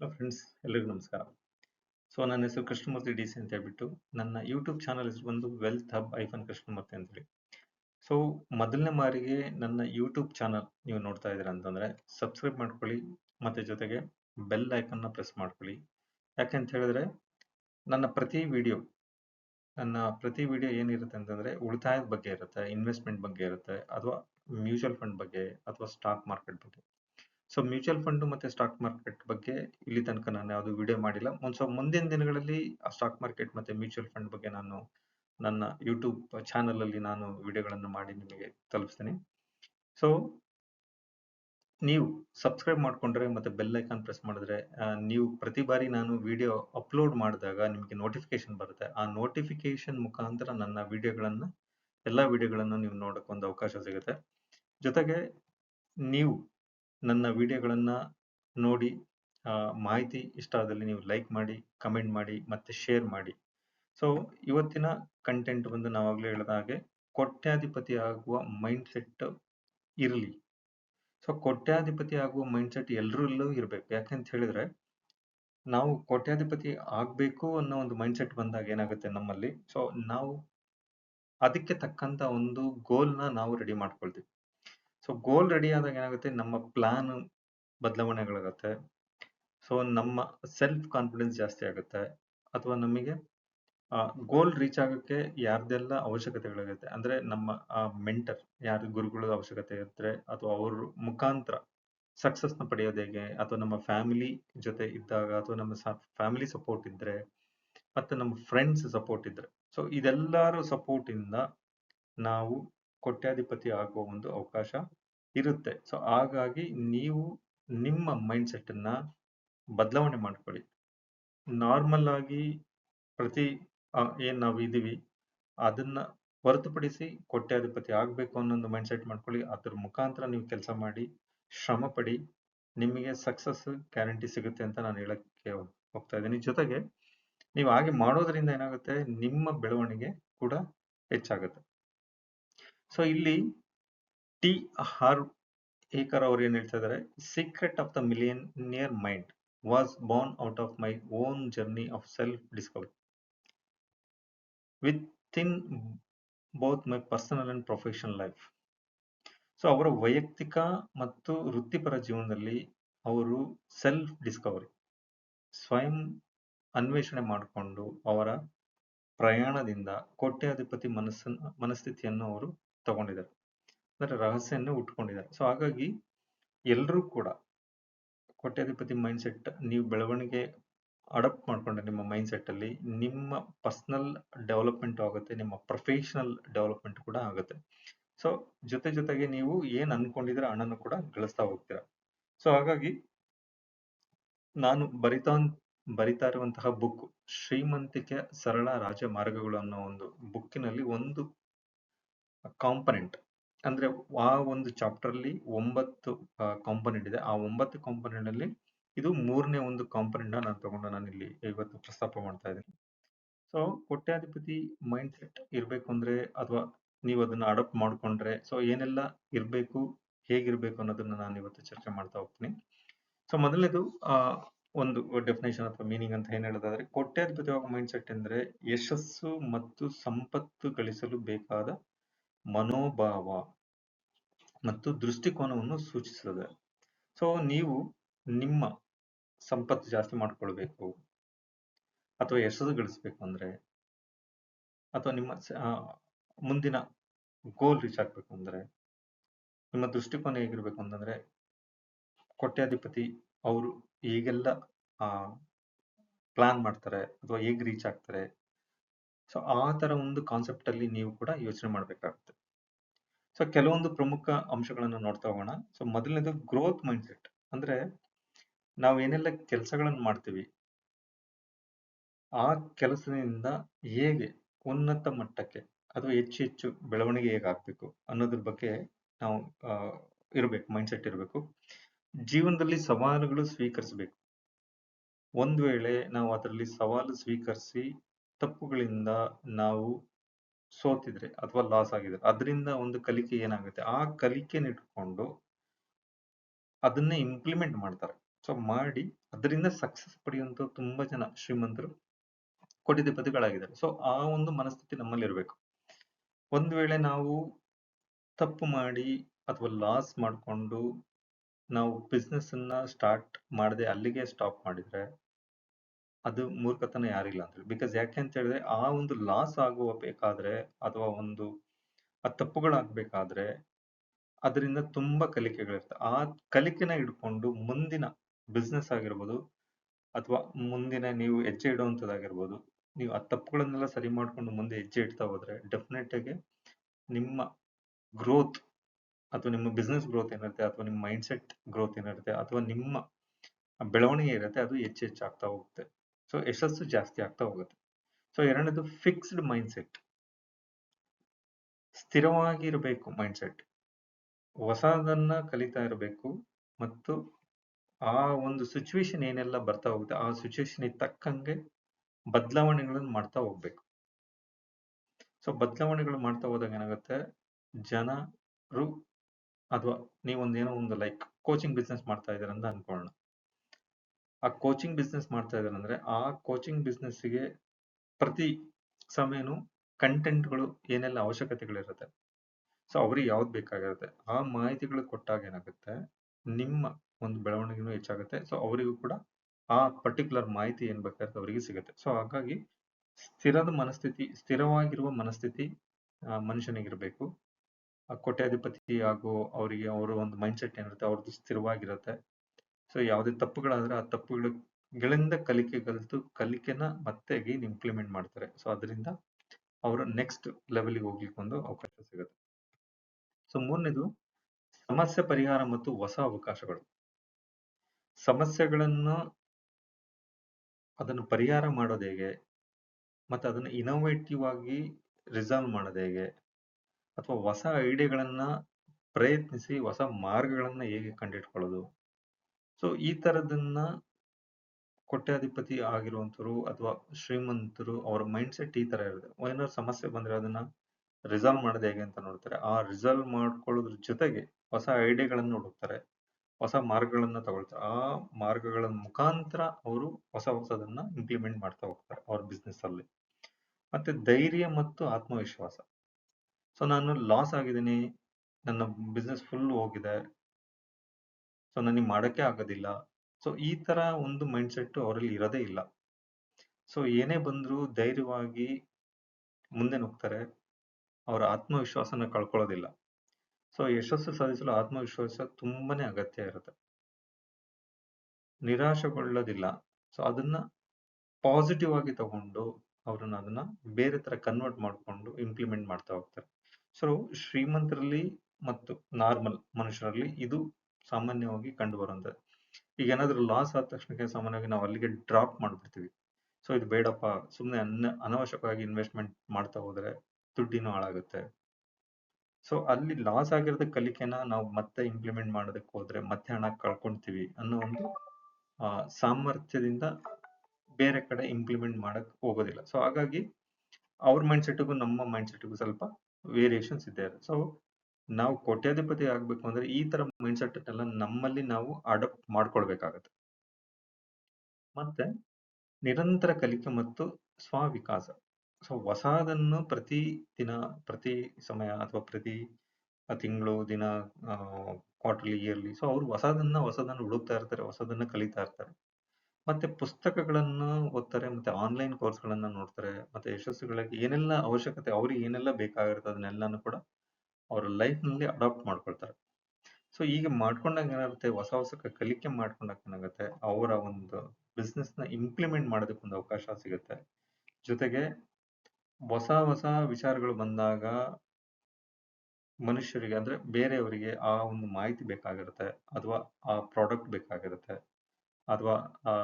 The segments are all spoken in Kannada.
ಹಲೋ ಫ್ರೆಂಡ್ಸ್ ಎಲ್ಲರಿಗೂ ನಮಸ್ಕಾರ. ಸೊ ನನ್ನ ಹೆಸರು ಕೃಷ್ಣಮೂರ್ತಿ ಡಿ ಸಿ ಅಂತ ಹೇಳ್ಬಿಟ್ಟು ನನ್ನ ಯೂಟ್ಯೂಬ್ ಚಾನಲ್ ಹೆಸರು ಬಂದು ವೆಲ್ತ್ ಹಬ್ ಐಫನ್ ಕೃಷ್ಣಮೂರ್ತಿ ಅಂತೇಳಿ. ಸೊ ಮೊದಲನೇ ಬಾರಿಗೆ ನನ್ನ ಯೂಟ್ಯೂಬ್ ಚಾನಲ್ ನೀವು ನೋಡ್ತಾ ಇದ್ದೀರಾ ಅಂತಂದರೆ ಸಬ್ಸ್ಕ್ರೈಬ್ ಮಾಡ್ಕೊಳ್ಳಿ, ಮತ್ತು ಜೊತೆಗೆ ಬೆಲ್ ಐಕನ್ನ ಪ್ರೆಸ್ ಮಾಡ್ಕೊಳ್ಳಿ. ಯಾಕೆ ಅಂತ ಹೇಳಿದ್ರೆ ನನ್ನ ಪ್ರತಿ ವಿಡಿಯೋ ನನ್ನ ಪ್ರತಿ ವಿಡಿಯೋ ಏನಿರುತ್ತೆ ಅಂತಂದರೆ ಉಳಿತಾಯದ ಬಗ್ಗೆ ಇರುತ್ತೆ ಇನ್ವೆಸ್ಟ್ಮೆಂಟ್ ಬಗ್ಗೆ ಇರುತ್ತೆ, ಅಥವಾ ಮ್ಯೂಚುವಲ್ ಫಂಡ್ ಬಗ್ಗೆ, ಅಥವಾ ಸ್ಟಾಕ್ ಮಾರ್ಕೆಟ್ ಬಗ್ಗೆ. ಸೊ ಮ್ಯೂಚುವಲ್ ಫಂಡ್ ಮತ್ತೆ ಸ್ಟಾಕ್ ಮಾರ್ಕೆಟ್ ಬಗ್ಗೆ ಇಲ್ಲಿ ತನಕ ನಾನು ಯಾವುದು ವಿಡಿಯೋ ಮಾಡಿಲ್ಲ. ಸ್ವಲ್ಪ ಮುಂದಿನ ದಿನಗಳಲ್ಲಿ ಆ ಸ್ಟಾಕ್ ಮಾರ್ಕೆಟ್ ಮತ್ತೆ ಮ್ಯೂಚುವಲ್ ಫಂಡ್ ಬಗ್ಗೆ ನಾನು ನನ್ನ ಯೂಟ್ಯೂಬ್ ಚಾನಲ್ ಅಲ್ಲಿ ನಾನು ವಿಡಿಯೋಗಳನ್ನು ಮಾಡಿ ನಿಮಗೆ ತಲುಪಿಸ್ತೀನಿ. ಸೊ ನೀವು ಸಬ್ಸ್ಕ್ರೈಬ್ ಮಾಡಿಕೊಂಡ್ರೆ ಮತ್ತೆ ಬೆಲ್ ಐಕಾನ್ ಪ್ರೆಸ್ ಮಾಡಿದ್ರೆ ನೀವು ಪ್ರತಿ ಬಾರಿ ನಾನು ವಿಡಿಯೋ ಅಪ್ಲೋಡ್ ಮಾಡಿದಾಗ ನಿಮಗೆ ನೋಟಿಫಿಕೇಶನ್ ಬರುತ್ತೆ. ಆ ನೋಟಿಫಿಕೇಶನ್ ಮುಖಾಂತರ ನನ್ನ ವಿಡಿಯೋಗಳನ್ನು ಎಲ್ಲ ವಿಡಿಯೋಗಳನ್ನು ನೀವು ನೋಡಕ್ಕೆ ಒಂದು ಅವಕಾಶ ಸಿಗುತ್ತೆ. ಜೊತೆಗೆ, ನೀವು ನನ್ನ ವಿಡಿಯೋಗಳನ್ನು ನೋಡಿ ಮಾಹಿತಿ ಇಷ್ಟ ಆದಲ್ಲಿ ನೀವು ಲೈಕ್ ಮಾಡಿ ಕಮೆಂಟ್ ಮಾಡಿ, ಮತ್ತೆ ಶೇರ್ ಮಾಡಿ. ಸೊ ಇವತ್ತಿನ ಕಂಟೆಂಟ್ ಬಂದು ನಾವಾಗಲೇ ಹೇಳಿದ ಹಾಗೆ ಕೋಟ್ಯಾಧಿಪತಿ ಆಗುವ ಮೈಂಡ್ಸೆಟ್ ಇರಲಿ. ಸೊ ಕೋಟ್ಯಾಧಿಪತಿ ಆಗುವ ಮೈಂಡ್ಸೆಟ್ ಎಲ್ಲರಲ್ಲೂ ಇರಬೇಕು. ಯಾಕಂತ ಹೇಳಿದ್ರೆ, ನಾವು ಕೋಟ್ಯಾಧಿಪತಿ ಆಗಬೇಕು ಅನ್ನೋ ಒಂದು ಮೈಂಡ್ಸೆಟ್ ಬಂದಾಗ ಏನಾಗುತ್ತೆ ನಮ್ಮಲ್ಲಿ? ಸೊ ನಾವು ಅದಕ್ಕೆ ತಕ್ಕಂತ ಒಂದು ಗೋಲ್ನ ನಾವು ರೆಡಿ ಮಾಡ್ಕೊಳ್ತೀವಿ. ಸೊ ಗೋಲ್ ರೆಡಿ ಆದಾಗ ಏನಾಗುತ್ತೆ? ನಮ್ಮ ಪ್ಲಾನ್ ಬದಲಾವಣೆಗಳಾಗುತ್ತೆ. ಸೊ ನಮ್ಮ ಸೆಲ್ಫ್ ಕಾನ್ಫಿಡೆನ್ಸ್ ಜಾಸ್ತಿ ಆಗುತ್ತೆ. ಅಥವಾ ನಮಗೆ ಗೋಲ್ ರೀಚ್ ಆಗೋಕ್ಕೆ ಯಾರ್ದೆಲ್ಲ ಅವಶ್ಯಕತೆಗಳಿರುತ್ತೆ ಅಂದ್ರೆ ನಮ್ಮ ಮೆಂಟರ್ ಯಾರು ಗುರುಗಳ ಅವಶ್ಯಕತೆ ಇರುತ್ತೆ ಅಥವಾ ಅವ್ರ ಮುಖಾಂತರ ಸಕ್ಸಸ್ನ ಪಡೆಯೋದು ಹೇಗೆ? ಅಥವಾ ನಮ್ಮ ಫ್ಯಾಮಿಲಿ ಜೊತೆ ಇದ್ದಾಗ ಅಥವಾ ನಮ್ಮ ಫ್ಯಾಮಿಲಿ ಸಪೋರ್ಟ್ ಇದ್ರೆ ಮತ್ತೆ ನಮ್ಮ ಫ್ರೆಂಡ್ಸ್ ಸಪೋರ್ಟ್ ಇದ್ರೆ. ಸೊ ಇದೆಲ್ಲರ ಸಪೋರ್ಟ್ ಇಂದ ನಾವು ಕೋಟ್ಯಾಧಿಪತಿ ಆಗುವ ಒಂದು ಅವಕಾಶ ಇರುತ್ತೆ. ಸೊ ಹಾಗಾಗಿ ನೀವು ನಿಮ್ಮ ಮೈಂಡ್ ಅನ್ನ ಬದಲಾವಣೆ ಮಾಡ್ಕೊಳ್ಳಿ. ನಾರ್ಮಲ್ ಆಗಿ ಪ್ರತಿ ಏನು ನಾವು ಇದೀವಿ, ಅದನ್ನ ಹೊರತುಪಡಿಸಿ ಕೋಟ್ಯಾಧಿಪತಿ ಆಗ್ಬೇಕು ಅನ್ನೋ ಮೈಂಡ್ ಸೆಟ್ ಮಾಡ್ಕೊಳ್ಳಿ. ಅದ್ರ ಮುಖಾಂತರ ನೀವು ಕೆಲಸ ಮಾಡಿ, ಶ್ರಮ ಪಡಿ, ನಿಮಗೆ ಸಕ್ಸಸ್ ಗ್ಯಾರಂಟಿ ಸಿಗುತ್ತೆ ಅಂತ ನಾನು ಹೇಳಕ್ಕೆ ಹೋಗ್ತಾ ಇದ್ದೀನಿ. ಜೊತೆಗೆ, ನೀವು ಹಾಗೆ ಮಾಡೋದ್ರಿಂದ ಏನಾಗುತ್ತೆ, ನಿಮ್ಮ ಬೆಳವಣಿಗೆ ಕೂಡ ಹೆಚ್ಚಾಗುತ್ತೆ. ಸೊ ಇಲ್ಲಿ ಟಿ ಹರ್ ಏಕರ್ ಅವ್ರು ಏನ್ ಹೇಳ್ತಾ ಇದಾರೆ? Secret of the millionaire mind was born out of my own journey of self discovery within both my personal and professional life so ಅವರ ವೈಯಕ್ತಿಕ ಮತ್ತು ವೃತ್ತಿಪರ ಜೀವನದಲ್ಲಿ ಅವರು ಸೆಲ್ಫ್ ಡಿಸ್ಕವರಿ ಸ್ವಯಂ ಅನ್ವೇಷಣೆ ಮಾಡಿಕೊಂಡು ಅವರ ಪ್ರಯಾಣದಿಂದ ಕೋಟ್ಯಾಧಿಪತಿ ಮನಸ್ಸನ್ನು, ಮನಸ್ಥಿತಿಯನ್ನು ಅವರು ತಗೊಂಡಿದ್ದಾರೆ. ಅಂದರೆ ರಹಸ್ಯವನ್ನು ಉಟ್ಕೊಂಡಿದ್ದಾರೆ. ಸೊ ಹಾಗಾಗಿ ಎಲ್ಲರೂ ಕೂಡ ಕೋಟ್ಯಾಧಿಪತಿ ಮೈಂಡ್ ಸೆಟ್ ನೀವು ಬೆಳವಣಿಗೆ ಅಡಾಪ್ಟ್ ಮಾಡ್ಕೊಂಡ್ರೆ ನಿಮ್ಮ ಮೈಂಡ್ ಸೆಟ್ ಅಲ್ಲಿ ನಿಮ್ಮ ಪರ್ಸನಲ್ ಡೆವಲಪ್ಮೆಂಟ್ ಆಗುತ್ತೆ, ನಿಮ್ಮ ಪ್ರೊಫೆಷನಲ್ ಡೆವಲಪ್ಮೆಂಟ್ ಕೂಡ ಆಗುತ್ತೆ. ಸೊ ಜೊತೆ ಜೊತೆಗೆ ನೀವು ಏನು ಅನ್ಕೊಂಡಿದ್ರೆ ಹಣನ ಕೂಡ ಗಳಿಸ್ತಾ ಹೋಗ್ತೀರಾ. ಸೊ ಹಾಗಾಗಿ ನಾನು ಬರಿತಾ ಬರಿತಾ ಇರುವಂತಹ ಬುಕ್ ಶ್ರೀಮಂತಿಕೆ ಸರಳ ರಾಜ ಮಾರ್ಗಗಳು ಅನ್ನೋ ಒಂದು ಬುಕ್ಕಿನಲ್ಲಿ ಒಂದು ಕಾಂಪನೆಂಟ್ ಅಂದ್ರೆ ಆ ಒಂದು ಚಾಪ್ಟರ್ ಅಲ್ಲಿ ಒಂಬತ್ತು ಕಾಂಪನೆಂಟ್ ಇದೆ. ಆ ಒಂಬತ್ತು ಕಾಂಪನೆಂಟ್ ಅಲ್ಲಿ ಇದು ಮೂರನೇ ಒಂದು ಕಾಂಪನೆಂಟ್ ನಾನು ತಗೊಂಡು ನಾನು ಇಲ್ಲಿ ಇವತ್ತು ಪ್ರಸ್ತಾಪ ಮಾಡ್ತಾ ಇದ್ದೀನಿ. ಸೊ ಕೋಟ್ಯಾಧಿಪತಿ ಮೈಂಡ್ ಸೆಟ್ ಇರಬೇಕು ಅಂದ್ರೆ ಅಥವಾ ನೀವು ಅದನ್ನ ಅಡಾಪ್ಟ್ ಮಾಡ್ಕೊಂಡ್ರೆ ಸೊ ಏನೆಲ್ಲ ಇರಬೇಕು, ಹೇಗಿರ್ಬೇಕು ಅನ್ನೋದನ್ನ ನಾನು ಇವತ್ತು ಚರ್ಚೆ ಮಾಡ್ತಾ ಹೋಗ್ತೀನಿ. ಸೊ ಮೊದಲನೇದು ಒಂದು ಡೆಫಿನೇಷನ್ ಅಥವಾ ಮೀನಿಂಗ್ ಅಂತ ಏನು ಹೇಳೋದಾದ್ರೆ ಕೋಟ್ಯಾಧಿಪತಿ ಮೈಂಡ್ ಸೆಟ್ ಅಂದ್ರೆ ಯಶಸ್ಸು ಮತ್ತು ಸಂಪತ್ತು ಗಳಿಸಲು ಬೇಕಾದ ಮನೋಭಾವ ಮತ್ತು ದೃಷ್ಟಿಕೋನವನ್ನು ಸೂಚಿಸುತ್ತದೆ. ಸೊ ನೀವು ನಿಮ್ಮ ಸಂಪತ್ತು ಜಾಸ್ತಿ ಮಾಡ್ಕೊಳ್ಬೇಕು ಅಥವಾ ಯಶಸ್ಸು ಗಳಿಸ್ಬೇಕು ಅಂದ್ರೆ ಅಥವಾ ನಿಮ್ಮ ಮುಂದಿನ ಗೋಲ್ ರೀಚ್ ಆಗ್ಬೇಕು ಅಂದ್ರೆ ನಿಮ್ಮ ದೃಷ್ಟಿಕೋನ ಹೇಗಿರ್ಬೇಕು ಅಂತಂದ್ರೆ ಕೋಟ್ಯಾಧಿಪತಿ ಅವರು ಹೇಗೆಲ್ಲ ಪ್ಲಾನ್ ಮಾಡ್ತಾರೆ ಅಥವಾ ಹೇಗ್ ರೀಚ್ ಆಗ್ತಾರೆ ಸೊ ಆ ತರ ಒಂದು ಕಾನ್ಸೆಪ್ಟ್ ಅಲ್ಲಿ ನೀವು ಕೂಡ ಯೋಚನೆ ಮಾಡಬೇಕಾಗುತ್ತೆ. ಸೊ ಕೆಲವೊಂದು ಪ್ರಮುಖ ಅಂಶಗಳನ್ನು ನೋಡ್ತಾ ಹೋಗೋಣ. ಸೊ ಮೊದಲನೇದು ಗ್ರೋತ್ ಮೈಂಡ್ಸೆಟ್ ಅಂದ್ರೆ ನಾವು ಏನೆಲ್ಲ ಕೆಲಸಗಳನ್ನು ಮಾಡ್ತೀವಿ, ಆ ಕೆಲಸದಿಂದ ಹೇಗೆ ಉನ್ನತ ಮಟ್ಟಕ್ಕೆ ಅಥವಾ ಹೆಚ್ಚು ಹೆಚ್ಚು ಬೆಳವಣಿಗೆ ಹೇಗೆ ಆಗ್ಬೇಕು ಅನ್ನೋದ್ರ ಬಗ್ಗೆ ನಾವು ಇರಬೇಕು ಇರ್ಬೇಕು ಮೈಂಡ್ ಸೆಟ್ ಇರಬೇಕು. ಜೀವನದಲ್ಲಿ ಸವಾಲುಗಳು ಸ್ವೀಕರಿಸಬೇಕು. ಒಂದ್ ವೇಳೆ ನಾವು ಅದರಲ್ಲಿ ಸವಾಲು ಸ್ವೀಕರಿಸಿ ತಪ್ಪುಗಳಿಂದ ನಾವು ಸೋತಿದ್ರೆ ಅಥವಾ ಲಾಸ್ ಆಗಿದ್ರೆ ಅದರಿಂದ ಒಂದು ಕಲಿಕೆ ಏನಾಗುತ್ತೆ? ಆ ಕಲಿಕೆನ ಇಟ್ಕೊಂಡು ಅದನ್ನೇ ಇಂಪ್ಲಿಮೆಂಟ್ ಮಾಡ್ತಾರೆ. ಸೊ ಮಾಡಿ ಅದರಿಂದ ಸಕ್ಸಸ್ ಪಡೆಯುವಂತ ತುಂಬಾ ಜನ ಶ್ರೀಮಂತರು ಕೋಟಿಧಿಪತಿಗಳಾಗಿದ್ದಾರೆ ಸೊ ಆ ಒಂದು ಮನಸ್ಥಿತಿ ನಮ್ಮಲ್ಲಿ ಇರಬೇಕು ಒಂದು ವೇಳೆ ನಾವು ತಪ್ಪು ಮಾಡಿ ಅಥವಾ ಲಾಸ್ ಮಾಡ್ಕೊಂಡು ನಾವು ಬಿಸ್ನೆಸ್ ಅನ್ನ ಸ್ಟಾರ್ಟ್ ಮಾಡದೆ ಅಲ್ಲಿಗೆ ಸ್ಟಾಪ್ ಮಾಡಿದ್ರೆ ಅದು ಮೂರ್ಖತನ ಯಾರಿಲ್ಲ ಅಂತ ಬಿಕಾಸ್ ಯಾಕೆ ಅಂತ ಹೇಳಿದ್ರೆ, ಆ ಒಂದು ಲಾಸ್ ಆಗುವ ಬೇಕಾದ್ರೆ ಅಥವಾ ಒಂದು, ಆ ತಪ್ಪುಗಳಾಗಬೇಕಾದ್ರೆ ಅದರಿಂದ ತುಂಬಾ ಕಲಿಕೆಗಳಿರ್ತವೆ ಆ ಕಲಿಕೆನ ಇಟ್ಕೊಂಡು ಮುಂದಿನ ಬಿಸ್ನೆಸ್ ಆಗಿರ್ಬೋದು ಅಥವಾ ಮುಂದಿನ ನೀವು ಹೆಜ್ಜೆ ಇಡುವಂಥದ್ದಾಗಿರ್ಬೋದು, ನೀವು ಆ ತಪ್ಪುಗಳನ್ನೆಲ್ಲ ಸರಿ ಮಾಡ್ಕೊಂಡು ಮುಂದೆ ಹೆಜ್ಜೆ ಇಡ್ತಾ ಹೋದ್ರೆ ಡೆಫಿನೆಟ್ ಆಗಿ ನಿಮ್ಮ ಗ್ರೋತ್ ಅಥವಾ ನಿಮ್ಮ ಬಿಸ್ನೆಸ್ ಗ್ರೋತ್ ಏನಿರುತ್ತೆ ಅಥವಾ ನಿಮ್ಮ ಮೈಂಡ್ ಸೆಟ್ ಗ್ರೋತ್ ಏನಿರುತ್ತೆ ಅಥವಾ ನಿಮ್ಮ ಬೆಳವಣಿಗೆ ಇರುತ್ತೆ ಅದು ಹೆಚ್ಚು ಹೆಚ್ಚು ಆಗ್ತಾ ಹೋಗುತ್ತೆ. ಸೊ ಯಶಸ್ಸು ಜಾಸ್ತಿ ಆಗ್ತಾ ಹೋಗುತ್ತೆ. ಸೊ ಎರಡನೇದು ಫಿಕ್ಸ್ಡ್ ಮೈಂಡ್ ಸೆಟ್ ಸ್ಥಿರವಾಗಿರಬೇಕು ಮೈಂಡ್ಸೆಟ್ ಹೊಸದನ್ನ ಕಲಿತಾ ಇರಬೇಕು ಮತ್ತು ಆ ಒಂದು ಸಿಚುವೇಶನ್ ಏನೆಲ್ಲ ಬರ್ತಾ ಹೋಗುತ್ತೆ, ಆ ಸಿಚುವೇಶನ್ ತಕ್ಕಂಗೆ ಬದಲಾವಣೆಗಳನ್ನು ಮಾಡ್ತಾ ಹೋಗ್ಬೇಕು. ಸೊ ಬದಲಾವಣೆಗಳು ಮಾಡ್ತಾ ಹೋದಾಗ ಏನಾಗುತ್ತೆ? ಜನರು ಅಥವಾ ನೀವೊಂದು ಏನೋ ಒಂದು ಲೈಕ್ ಕೋಚಿಂಗ್ ಬಿಸ್ನೆಸ್ ಮಾಡ್ತಾ ಇದ್ದೀರ ಅಂತ ಅನ್ಕೊಳ್ಳೋಣ ಆ ಕೋಚಿಂಗ್ ಬಿಸ್ನೆಸ್ ಮಾಡ್ತಾ ಇದ್ದಾರೆ ಅಂದ್ರೆ ಆ ಕೋಚಿಂಗ್ ಬಿಸ್ನೆಸ್ಗೆ ಪ್ರತಿ ಸಮಯನು ಕಂಟೆಂಟ್ಗಳು ಏನೆಲ್ಲ ಅವಶ್ಯಕತೆಗಳಿರುತ್ತೆ. ಸೊ ಅವ್ರಿಗೆ ಯಾವ್ದು ಬೇಕಾಗಿರುತ್ತೆ? ಆ ಮಾಹಿತಿಗಳು ಕೊಟ್ಟಾಗ ಏನಾಗುತ್ತೆ? ನಿಮ್ಮ ಒಂದು ಬೆಳವಣಿಗೆನೂ ಹೆಚ್ಚಾಗುತ್ತೆ. ಸೊ ಅವರಿಗೂ ಕೂಡ ಆ ಪರ್ಟಿಕ್ಯುಲರ್ ಮಾಹಿತಿ ಏನ್ ಬೇಕಾಗುತ್ತೆ ಅವರಿಗೆ ಸಿಗುತ್ತೆ. ಸೊ ಹಾಗಾಗಿ ಸ್ಥಿರದ ಮನಸ್ಥಿತಿ, ಸ್ಥಿರವಾಗಿರುವ ಮನಸ್ಥಿತಿ ಮನುಷ್ಯನಿಗಿರ್ಬೇಕು. ಆ, ಕೋಟ್ಯಾಧಿಪತಿ ಹಾಗೂ ಅವರಿಗೆ ಅವರ ಒಂದು ಮೈಂಡ್ ಸೆಟ್ ಏನಿರುತ್ತೆ, ಅವ್ರದ್ದು ಸ್ಥಿರವಾಗಿರುತ್ತೆ. ಸೊ, ಯಾವುದೇ ತಪ್ಪುಗಳಾದ್ರೆ ಆ ತಪ್ಪುಗಳಿಂದ ಕಲಿಕೆ ಕಲಿತು ಕಲಿಕೆನ ಮತ್ತೆ ಇಂಪ್ಲಿಮೆಂಟ್ ಮಾಡ್ತಾರೆ. ಸೊ, ಅದರಿಂದ ಅವರು ನೆಕ್ಸ್ಟ್ ಲೆವೆಲ್ಗೆ ಹೋಗ್ಲಿಕ್ಕೆ ಒಂದು ಅವಕಾಶ ಸಿಗುತ್ತೆ. ಸೊ, ಮೂರನೇದು ಸಮಸ್ಯೆ ಪರಿಹಾರ ಮತ್ತು ಹೊಸ ಅವಕಾಶಗಳು. ಸಮಸ್ಯೆಗಳನ್ನು ಅದನ್ನು ಪರಿಹಾರ ಮಾಡೋದು ಹೇಗೆ? ಮತ್ತು ಅದನ್ನು ಇನೋವೇಟಿವ್ ಆಗಿ ರಿಸಾಲ್ವ್ ಮಾಡೋದು ಹೇಗೆ? ಅಥವಾ ಹೊಸ ಐಡಿಯಾಗಳನ್ನು ಪ್ರಯತ್ನಿಸಿ, ಹೊಸ ಮಾರ್ಗಗಳನ್ನು ಹೇಗೆ ಕಂಡಿಡ್ಕೊಳ್ಳೋದು ಸೊ, ಈ ತರದನ್ನ ಕೋಟ್ಯಾಧಿಪತಿ ಆಗಿರುವಂತರು ಅಥವಾ ಶ್ರೀಮಂತರು ಅವರ ಮೈಂಡ್ ಸೆಟ್ ಈ ತರ ಇರುತ್ತೆ. ಏನಾದ್ರು ಸಮಸ್ಯೆ ಬಂದ್ರೆ ಅದನ್ನ ರಿಸಾಲ್ವ್ ಮಾಡೋದು ಹೇಗೆ ಅಂತ ನೋಡ್ತಾರೆ. ಆ ರಿಸಾಲ್ವ್ ಮಾಡ್ಕೊಳ್ಳೋದ್ರ ಜೊತೆಗೆ ಹೊಸ ಐಡಿಯಾಗಳನ್ನು ಹುಡುಕ್ತಾರೆ. ಹೊಸ ಮಾರ್ಗಗಳನ್ನ ತಗೊಳ್ತಾರೆ. ಆ ಮಾರ್ಗಗಳ ಮುಖಾಂತರ ಅವರು ಹೊಸ ಹೊಸದನ್ನ ಇಂಪ್ಲಿಮೆಂಟ್ ಮಾಡ್ತಾ ಹೋಗ್ತಾರೆ ಅವ್ರ ಬಿಸ್ನೆಸ್ ಅಲ್ಲಿ. ಮತ್ತೆ ಧೈರ್ಯ ಮತ್ತು ಆತ್ಮವಿಶ್ವಾಸ. ಸೊ, ನಾನು ಲಾಸ್ ಆಗಿದ್ದೀನಿ. ನನ್ನ ಬಿಸ್ನೆಸ್ ಫುಲ್ ಹೋಗಿದೆ. ಸೊ ನನಗೆ ಮಾಡೋಕ್ಕೆ ಆಗೋದಿಲ್ಲ. ಸೊ ಈ ತರ ಒಂದು ಮೈಂಡ್ ಸೆಟ್ ಅವರಲ್ಲಿ ಇರೋದೇ ಇಲ್ಲ. ಸೊ ಏನೇ ಬಂದರೂ ಧೈರ್ಯವಾಗಿ ಮುಂದೆ ನುಗ್ತಾರೆ. ಅವರ ಆತ್ಮವಿಶ್ವಾಸನ ಕಳ್ಕೊಳ್ಳೋದಿಲ್ಲ. ಸೊ ಯಶಸ್ಸು ಸಾಧಿಸಲು ಆತ್ಮವಿಶ್ವಾಸ ತುಂಬಾನೇ ಅಗತ್ಯ ಇರುತ್ತೆ. ನಿರಾಶೆಗೊಳ್ಳೋದಿಲ್ಲ. ಸೊ ಅದನ್ನ ಪಾಸಿಟಿವ್ ಆಗಿ ತಗೊಂಡು ಅವ್ರನ್ನ ಅದನ್ನ ಬೇರೆ ತರ ಕನ್ವರ್ಟ್ ಮಾಡ್ಕೊಂಡು ಇಂಪ್ಲಿಮೆಂಟ್ ಮಾಡ್ತಾ ಹೋಗ್ತಾರೆ. ಸೊ ಶ್ರೀಮಂತರಲ್ಲಿ ಮತ್ತು ನಾರ್ಮಲ್ ಮನುಷ್ಯರಲ್ಲಿ ಇದು ಸಾಮಾನ್ಯವಾಗಿ ಕಂಡು ಬರುವಂಥದ್ದು ಈಗ ಏನಾದ್ರೂ ಲಾಸ್ ಆದ ತಕ್ಷಣಕ್ಕೆ ಸಾಮಾನ್ಯವಾಗಿ ನಾವು ಅಲ್ಲಿಗೆ ಡ್ರಾಪ್ ಮಾಡಿಬಿಡ್ತೀವಿ. ಸೊ ಇದು ಬೇಡಪ್ಪ. ಸುಮ್ಮನೆ ಅನ್ನ, ಅನವಶ್ಯಕವಾಗಿ ಇನ್ವೆಸ್ಟ್ಮೆಂಟ್ ಮಾಡ್ತಾ ಹೋದ್ರೆ ದುಡ್ಡಿನೂ ಹಾಳಾಗುತ್ತೆ. ಸೊ ಅಲ್ಲಿ ಲಾಸ್ ಆಗಿರೋದ ಕಲಿಕೆನ ನಾವು ಮತ್ತೆ ಇಂಪ್ಲಿಮೆಂಟ್ ಮಾಡೋದಕ್ಕೆ ಹೋದ್ರೆ ಮತ್ತೆ ಹಣ ಕಳ್ಕೊಂತೀವಿ ಅನ್ನೋ ಒಂದು ಸಾಮರ್ಥ್ಯದಿಂದ ಬೇರೆ ಕಡೆ ಇಂಪ್ಲಿಮೆಂಟ್ ಮಾಡಕ್ ಹೋಗೋದಿಲ್ಲ. ಸೊ ಹಾಗಾಗಿ ಅವ್ರ ಮೈಂಡ್ ಸೆಟ್ಗೂ ನಮ್ಮ ಮೈಂಡ್ ಸೆಟ್ಗೂ ಸ್ವಲ್ಪ ವೇರಿಯೇಷನ್ಸ್ ಇದೆ. ಸೊ ನಾವು ಕೋಟ್ಯಾಧಿಪತಿ ಆಗ್ಬೇಕು ಅಂದ್ರೆ ಈ ತರ ಮೈಂಡ್ ಸೆಟ್ ಎಲ್ಲ ನಮ್ಮಲ್ಲಿ ನಾವು ಅಡಾಪ್ಟ್ ಮಾಡ್ಕೊಳ್ಬೇಕಾಗತ್ತೆ. ಮತ್ತೆ ನಿರಂತರ ಕಲಿಕೆ ಮತ್ತು ಸ್ವವಿಕಾಸ. ಸೊ ಹೊಸದನ್ನು ಪ್ರತಿ ದಿನ, ಪ್ರತಿ ಸಮಯ ಅಥವಾ ಪ್ರತಿ ತಿಂಗಳು, ದಿನ ಕ್ವಾರ್ಟರ್ಲಿ ಇಯರ್ಲಿ ಸೊ ಅವ್ರು ಹೊಸದನ್ನ, ಹೊಸದನ್ನು ಹುಡುಕ್ತಾ ಇರ್ತಾರೆ, ಹೊಸದನ್ನ ಕಲಿತಾ ಇರ್ತಾರೆ. ಮತ್ತೆ ಪುಸ್ತಕಗಳನ್ನು ಓದ್ತಾರೆ, ಮತ್ತೆ ಆನ್ಲೈನ್ ಕೋರ್ಸ್ಗಳನ್ನ ನೋಡ್ತಾರೆ, ಮತ್ತೆ ಯಶಸ್ಸುಗಳಿಗೆ ಏನೆಲ್ಲ ಅವಶ್ಯಕತೆ, ಅವ್ರಿಗೆ ಏನೆಲ್ಲ ಬೇಕಾಗಿರುತ್ತೆ ಅದನ್ನೆಲ್ಲಾನು ಕೂಡ ಅವರ ಲೈಫ್ನಲ್ಲಿ ಅಡಾಪ್ಟ್ ಮಾಡ್ಕೊಳ್ತಾರೆ. ಸೊ ಈಗ ಮಾಡ್ಕೊಂಡಾಗ ಏನಾಗುತ್ತೆ, ಹೊಸ ಹೊಸ ಕಲಿಕೆ ಮಾಡ್ಕೊಂಡಾಗ ಏನಾಗುತ್ತೆ, ಅವರ ಒಂದು ಬಿಸ್ನೆಸ್ನ ಇಂಪ್ಲಿಮೆಂಟ್ ಮಾಡೋದಕ್ಕೆ ಒಂದು ಅವಕಾಶ ಸಿಗುತ್ತೆ. ಜೊತೆಗೆ ಹೊಸ ಹೊಸ ವಿಚಾರಗಳು ಬಂದಾಗ ಮನುಷ್ಯರಿಗೆ ಅಂದ್ರೆ ಬೇರೆಯವರಿಗೆ ಆ ಒಂದು ಮಾಹಿತಿ ಬೇಕಾಗಿರುತ್ತೆ, ಅಥವಾ ಆ ಪ್ರಾಡಕ್ಟ್ ಬೇಕಾಗಿರುತ್ತೆ, ಅಥವಾ ಆ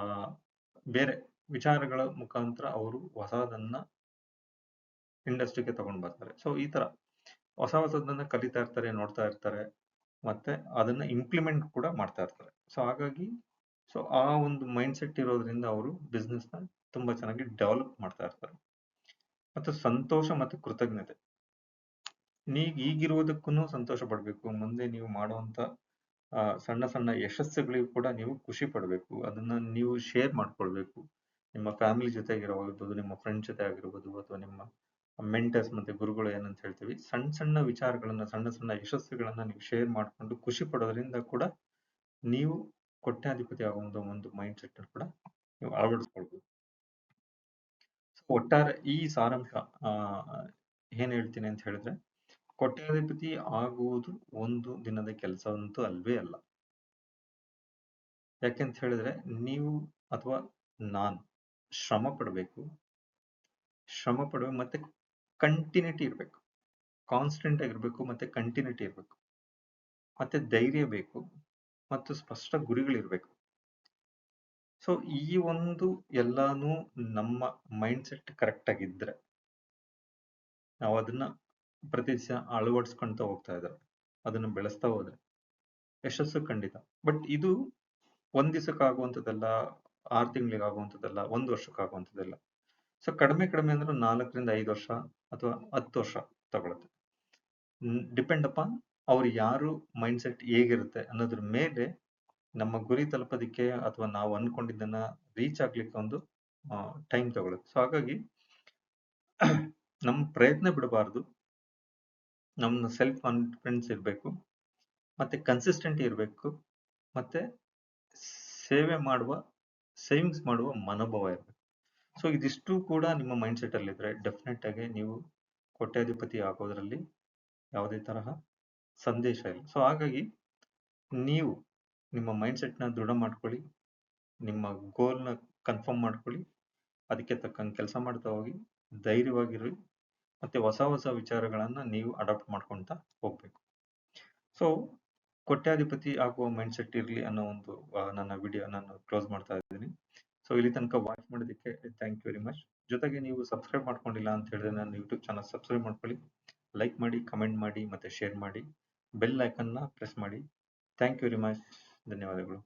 ಬೇರೆ ವಿಚಾರಗಳ ಮುಖಾಂತರ ಅವರು ಹೊಸದನ್ನ ಇಂಡಸ್ಟ್ರಿಗೆ ತಗೊಂಡ್ ಬರ್ತಾರೆ. ಸೊ ಈ ತರ. ಹೊಸ ಹೊಸದನ್ನ ಕಲಿತಾ ಇರ್ತಾರೆ, ನೋಡ್ತಾ ಇರ್ತಾರೆ, ಮತ್ತೆ ಅದನ್ನ ಇಂಪ್ಲಿಮೆಂಟ್ ಕೂಡ ಮಾಡ್ತಾ ಇರ್ತಾರೆ. ಸೊ ಹಾಗಾಗಿ ಸೊ ಆ ಒಂದು ಮೈಂಡ್ ಸೆಟ್ ಇರೋದ್ರಿಂದ ಅವರು ಬಿಸ್ನೆಸ್ನ ತುಂಬಾ ಚೆನ್ನಾಗಿ ಡೆವಲಪ್ ಮಾಡ್ತಾ ಇರ್ತಾರೆ. ಮತ್ತು ಸಂತೋಷ ಮತ್ತು ಕೃತಜ್ಞತೆ. ನೀವು ಈಗಿರುವುದಕ್ಕೂ ಸಂತೋಷ ಪಡ್ಬೇಕು. ಮುಂದೆ ನೀವು ಮಾಡುವಂತ ಸಣ್ಣ ಸಣ್ಣ ಯಶಸ್ಸುಗಳಿಗೂ ಕೂಡ ನೀವು ಖುಷಿ ಪಡಬೇಕು. ಅದನ್ನ ನೀವು ಶೇರ್ ಮಾಡ್ಕೊಳ್ಬೇಕು. ನಿಮ್ಮ ಫ್ಯಾಮಿಲಿ ಜೊತೆ ಜೊತೆಗಿರಬಹುದು, ನಿಮ್ಮ ಫ್ರೆಂಡ್ ಜೊತೆ ಆಗಿರ್ಬೋದು ಅಥವಾ ನಿಮ್ಮ ಮೆಂಟರ್ಸ್ ಮತ್ತೆ ಗುರುಗಳು ಏನಂತ ಹೇಳ್ತೀವಿ ಸಣ್ಣ ಸಣ್ಣ ವಿಚಾರಗಳನ್ನ, ಸಣ್ಣ ಸಣ್ಣ ಯಶಸ್ಸುಗಳನ್ನ ನೀವು ಶೇರ್ ಮಾಡ್ಕೊಂಡು ಖುಷಿ ಪಡೋದ್ರಿಂದ ಕೂಡ ನೀವು ಕೊಟ್ಟಾಧಿಪತಿ ಆಗುವಂತ ಒಂದು ಮೈಂಡ್ ಸೆಟ್ ಕೂಡ ನೀವು ಅಳವಡಿಸ್ಕೊಳ್ಬೋದು. ಸೊ ಒಟ್ಟಾರೆ ಈ ಸಾರಾಂಶ ಏನ್ ಹೇಳ್ತೀನಿ ಅಂತ ಹೇಳಿದ್ರೆ, ಕೊಟ್ಟಾಧಿಪತಿ ಆಗುವುದು ಒಂದು ದಿನದ ಕೆಲಸ ಅಂತೂ ಅಲ್ವೇ ಅಲ್ಲ. ಯಾಕೆಂತ ಹೇಳಿದ್ರೆ, ನೀವು ಅಥವಾ ನಾನು ಶ್ರಮ ಪಡಬೇಕು ಶ್ರಮ ಪಡಬೇಕು, ಮತ್ತೆ ಕಂಟಿನ್ಯೂಟಿ ಇರಬೇಕು. ಕಾನ್ಸ್ಟೆಂಟ್ ಆಗಿರ್ಬೇಕು ಮತ್ತೆ ಕಂಟಿನ್ಯೂಟಿ ಇರಬೇಕು. ಮತ್ತೆ ಧೈರ್ಯ ಬೇಕು ಮತ್ತು ಸ್ಪಷ್ಟ ಗುರಿಗಳಿರ್ಬೇಕು ಸೊ ಈ ಒಂದು ಎಲ್ಲಾನು ನಮ್ಮ ಮೈಂಡ್ ಸೆಟ್ ಕರೆಕ್ಟ್ ಆಗಿದ್ರೆ ನಾವು ಅದನ್ನ ಪ್ರತಿ ದಿವಸ ಅಳವಡಿಸ್ಕೊಂತ ಹೋಗ್ತಾ ಇದ್ದಾರೆ ಅದನ್ನ ಬೆಳೆಸ್ತಾ ಹೋದ್ರೆ ಯಶಸ್ಸು ಖಂಡಿತ. ಬಟ್ ಇದು ಒಂದ್ ದಿವಸಕ್ಕಾಗುವಂಥದ್ದಲ್ಲ ಆರು ತಿಂಗಳಿಗಾಗುವಂಥದ್ದಲ್ಲ ಒಂದು ವರ್ಷಕ್ಕೆ ಆಗುವಂಥದ್ದಲ್ಲ ಸೊ ಕಡಿಮೆ ಕಡಿಮೆ ಅಂದ್ರೆ ನಾಲ್ಕರಿಂದ ಐದು ವರ್ಷ ಅಥವಾ ಹತ್ತು ವರ್ಷ ತಗೊಳುತ್ತೆ. ಡಿಪೆಂಡ್ ಅಪಾನ್ ಅವ್ರು ಯಾರು ಮೈಂಡ್ ಸೆಟ್ ಹೇಗಿರುತ್ತೆ ಅನ್ನೋದ್ರ ಮೇಲೆ ನಮ್ಮ ಗುರಿ ತಲುಪೋದಕ್ಕೆ ಅಥವಾ ನಾವು ಅನ್ಕೊಂಡಿದ್ದನ್ನ ರೀಚ್ ಆಗ್ಲಿಕ್ಕೆ ಒಂದು ಟೈಮ್ ತಗೊಳುತ್ತೆ. ಸೊ ಹಾಗಾಗಿ ನಮ್ಮ ಪ್ರಯತ್ನ ಬಿಡಬಾರ್ದು. ನಮ್ಮ ಸೆಲ್ಫ್ ಕಾನ್ಫಿಡೆನ್ಸ್ ಇರಬೇಕು. ಮತ್ತೆ ಕನ್ಸಿಸ್ಟೆಂಟ್ ಇರಬೇಕು. ಮತ್ತೆ ಸೇವೆ ಮಾಡುವ ಸೇವಿಂಗ್ಸ್ ಮಾಡುವ ಮನೋಭಾವ ಇರಬೇಕು. ಸೊ ಇದಿಷ್ಟು ಕೂಡ ನಿಮ್ಮ ಮೈಂಡ್ ಸೆಟ್ ಅಲ್ಲಿ ಇದ್ರೆ ಡೆಫಿನೆಟ್ ಆಗಿ ನೀವು ಕೋಟ್ಯಾಧಿಪತಿ ಆಗೋದ್ರಲ್ಲಿ ಯಾವುದೇ ತರಹ ಸಂದೇಶ ಇಲ್ಲ. ಸೊ ಹಾಗಾಗಿ ನೀವು ನಿಮ್ಮ ಮೈಂಡ್ ಸೆಟ್ನ ದೃಢ ಮಾಡ್ಕೊಳ್ಳಿ, ನಿಮ್ಮ ಗೋಲ್ನ ಕನ್ಫರ್ಮ್ ಮಾಡ್ಕೊಳ್ಳಿ, ಅದಕ್ಕೆ ತಕ್ಕಂಗೆ ಕೆಲಸ ಮಾಡ್ತಾ ಹೋಗಿ ಧೈರ್ಯವಾಗಿರಿ ಮತ್ತೆ ಹೊಸ ಹೊಸ ವಿಚಾರಗಳನ್ನು ನೀವು ಅಡಾಪ್ಟ್ ಮಾಡ್ಕೊತಾ ಹೋಗ್ಬೇಕು. ಸೊ ಕೋಟ್ಯಾಧಿಪತಿ ಆಗುವ ಮೈಂಡ್ ಸೆಟ್ ಇರಲಿ ಅನ್ನೋ ಒಂದು ನನ್ನ ವಿಡಿಯೋ ನಾನು ಕ್ಲೋಸ್ ಮಾಡ್ತಾ ಇದ್ದೀನಿ. ಸೊ ಇಲ್ಲಿ ತನಕ ವಾಚ್ ಮಾಡೋದಕ್ಕೆ ಥ್ಯಾಂಕ್ ಯು ವೆರಿ ಮಚ್ ಜೊತೆಗೆ ನೀವು ಸಬ್ಸ್ಕ್ರೈಬ್ ಮಾಡ್ಕೊಂಡಿಲ್ಲ ಅಂತ ಹೇಳಿದ್ರೆ ನನ್ನ ಯೂಟ್ಯೂಬ್ ಚಾನಲ್ ಸಬ್ಸ್ಕ್ರೈಬ್ ಮಾಡ್ಕೊಳ್ಳಿ. ಲೈಕ್ ಮಾಡಿ ಕಮೆಂಟ್ ಮಾಡಿ, ಮತ್ತೆ ಶೇರ್ ಮಾಡಿ. ಬೆಲ್ ಐಕನ್ನ ಪ್ರೆಸ್ ಮಾಡಿ. ಥ್ಯಾಂಕ್ ಯು ವೆರಿ ಮಚ್ ಧನ್ಯವಾದಗಳು.